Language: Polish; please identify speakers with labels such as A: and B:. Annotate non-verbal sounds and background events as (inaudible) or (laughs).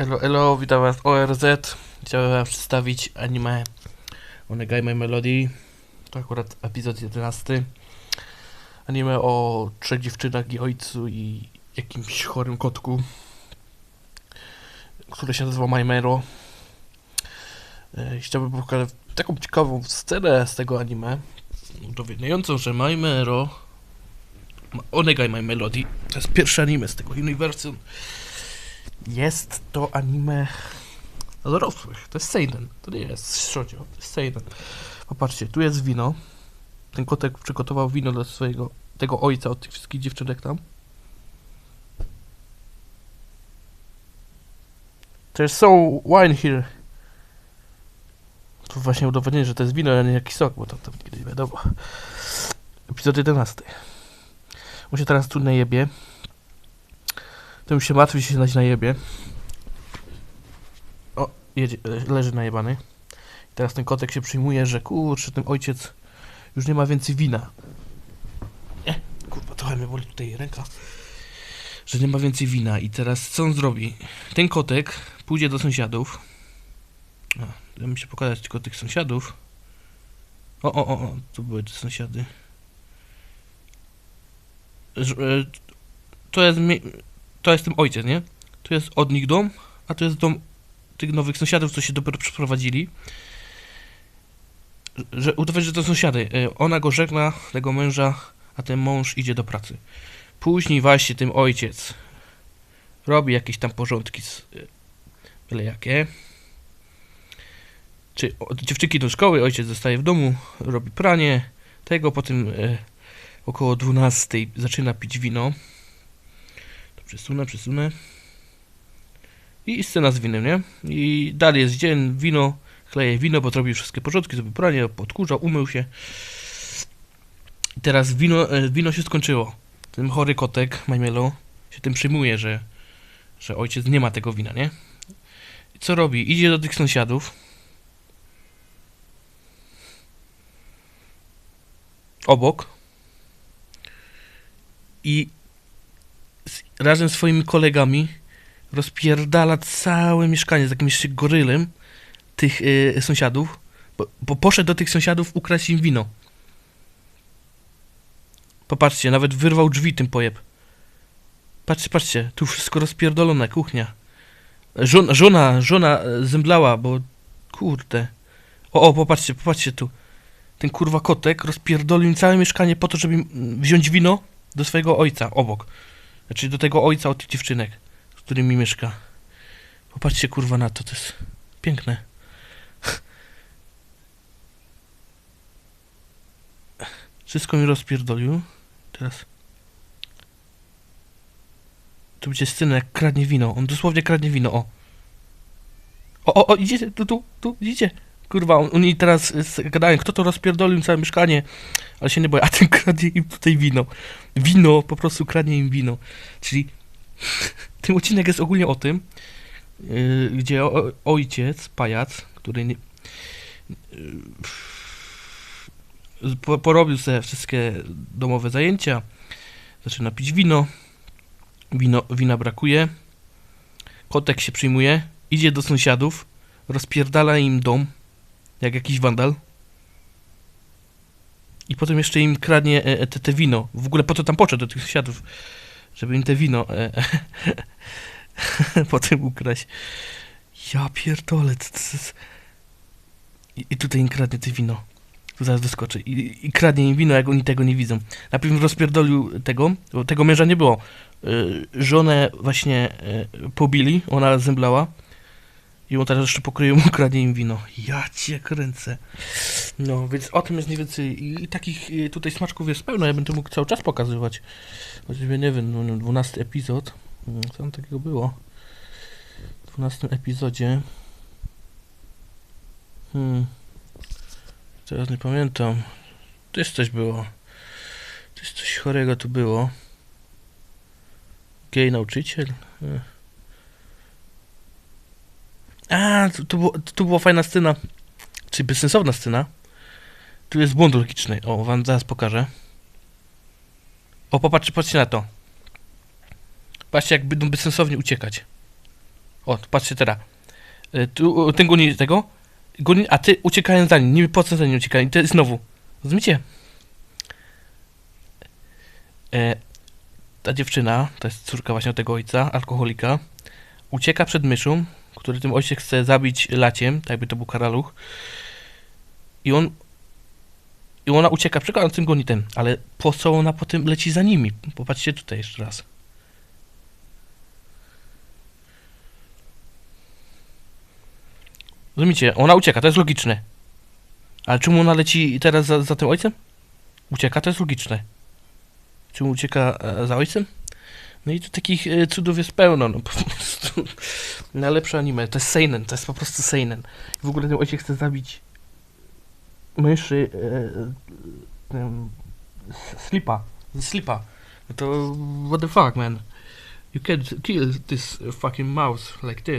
A: Elo, witam was ORZ. Chciałem wam przedstawić anime Onegai My Melody. To akurat epizod 11. Anime o trzech dziewczynach i ojcu i jakimś chorym kotku, które się nazywa Maimero. E, Chciałbym pokazać taką ciekawą scenę z tego anime, udowadniającą, że Maimero ma- Onegai My Melody to jest pierwsze anime z tego uniwersum. Jest to anime dla dorosłych. To jest seinen. To nie jest shoujo. To jest seinen. Popatrzcie, tu jest wino. Ten kotek przygotował wino dla swojego tego ojca od tych wszystkich dziewczynek tam. There's some wine here. To właśnie udowodnienie, że to jest wino, a nie jakiś sok, bo to, to nie wiadomo. Epizod 11. On się teraz tu najebie. To się martwi, się znać na jebie. O, jedzie, le- leży najebany. I teraz ten kotek się przyjmuje, że kurczę, ten ojciec już nie ma więcej wina. Nie, kurwa, trochę mnie boli tutaj ręka. Że nie ma więcej wina i teraz co on zrobi? Ten kotek pójdzie do sąsiadów. A, ja się pokazać tylko tych sąsiadów. O, o, o, o, to były te sąsiady. E, To jest to jest tym ojciec, nie? Tu jest od nich dom, a tu jest dom tych nowych sąsiadów, co się dopiero przeprowadzili. Że udowodnić, że to sąsiady. Y, Ona go żegna, tego męża, a ten mąż idzie do pracy. Później właśnie tym ojciec robi jakieś tam porządki z y, byle jakie. Czy o, dziewczynki do szkoły, ojciec zostaje w domu, robi pranie. Tego potem y, około 12 zaczyna pić wino. Przesunę, przesunę. I scena z winem, nie? I dalej jest dzień, wino, chleje wino, bo zrobił wszystkie porządki, zrobił pranie, podkurzał, umył się. I teraz wino, e, wino się skończyło. Ten chory kotek, Majmelo, się tym przyjmuje, że, że ojciec nie ma tego wina, nie? I co robi? Idzie do tych sąsiadów. Obok. I razem z swoimi kolegami rozpierdala całe mieszkanie z jakimś gorylem tych y, sąsiadów, bo, bo poszedł do tych sąsiadów ukraść im wino. Popatrzcie, nawet wyrwał drzwi tym pojeb. Patrzcie, patrzcie, tu wszystko rozpierdolone, kuchnia. Żona, żona, żona e, zemdlała, bo kurde. O, o, popatrzcie, popatrzcie tu. Ten kurwa kotek rozpierdolił całe mieszkanie po to, żeby wziąć wino do swojego ojca obok. Znaczy do tego ojca od tych dziewczynek, z którymi mieszka. Popatrzcie kurwa na to, to jest piękne. Wszystko mi rozpierdolił. Teraz. Tu będzie scena jak kradnie wino. On dosłownie kradnie wino, o. O, o, o, idziecie, tu, tu, tu, idziecie. Kurwa, on- oni teraz y, gadają, kto to rozpierdolił całe mieszkanie, ale się nie boję, a ten kradnie im tutaj wino. Wino, po prostu kradnie im wino. Czyli (laughs) ten odcinek jest ogólnie o tym, yy, gdzie ojciec, pajac, który nie, po, porobił sobie wszystkie domowe zajęcia, zaczyna pić wino, wino, wina brakuje, kotek się przyjmuje, idzie do sąsiadów, rozpierdala im dom, jak jakiś wandal, i potem jeszcze im kradnie e, e, te, te wino. W ogóle po to tam poszedł do tych sąsiadów, żeby im te wino e, e, (laughs) potem ukraść. Ja pierdolę. I, I tutaj im kradnie te wino. Tu zaraz wyskoczy. I, I kradnie im wino, jak oni tego nie widzą. Najpierw rozpierdolił tego, bo tego męża nie było. Y, żonę właśnie y, pobili, ona zemdlała. I on teraz jeszcze pokryje mu, kradnie im wino. Ja cię kręcę. No, więc o tym jest mniej więcej. I, i takich y, tutaj smaczków jest pełno. Ja to mógł cały czas pokazywać. Właściwie nie wiem, no, 12 epizod. Mm, Co tam takiego było? W 12 epizodzie. Hmm. Teraz nie pamiętam. Też coś było. Też coś chorego tu było. Gej nauczyciel. E. A, tu, tu, było, tu była fajna scena. Czyli bezsensowna scena. Tu jest błąd logiczny. O, wam zaraz pokażę. O, popatrzcie, patrzcie na to. Patrzcie, jak będą bezsensownie uciekać. O, patrzcie teraz. E, Tu, ten goni tego, goni, a ty uciekając za nim, niby po co za nim uciekali, to znowu. Rozumiecie? E, ta dziewczyna, to jest córka właśnie tego ojca, alkoholika, ucieka przed myszą, który tym ojciec chce zabić laciem, tak jakby to był karaluch. I on i ona ucieka, przekładając tym goni ale po co ona potem leci za nimi? Popatrzcie tutaj jeszcze raz. Rozumiecie? Ona ucieka, to jest logiczne. Ale czemu ona leci teraz za, za tym ojcem? Ucieka, to jest logiczne. Czemu ucieka e, za ojcem? No i tu takich e, cudów jest pełno, no po prostu. Najlepsze anime, to jest seinen, to jest po prostu seinen. W ogóle ten ojciec chce zabić myszy e, s- slipa, slipa. No to what the fuck man? You can't kill this fucking mouse like this.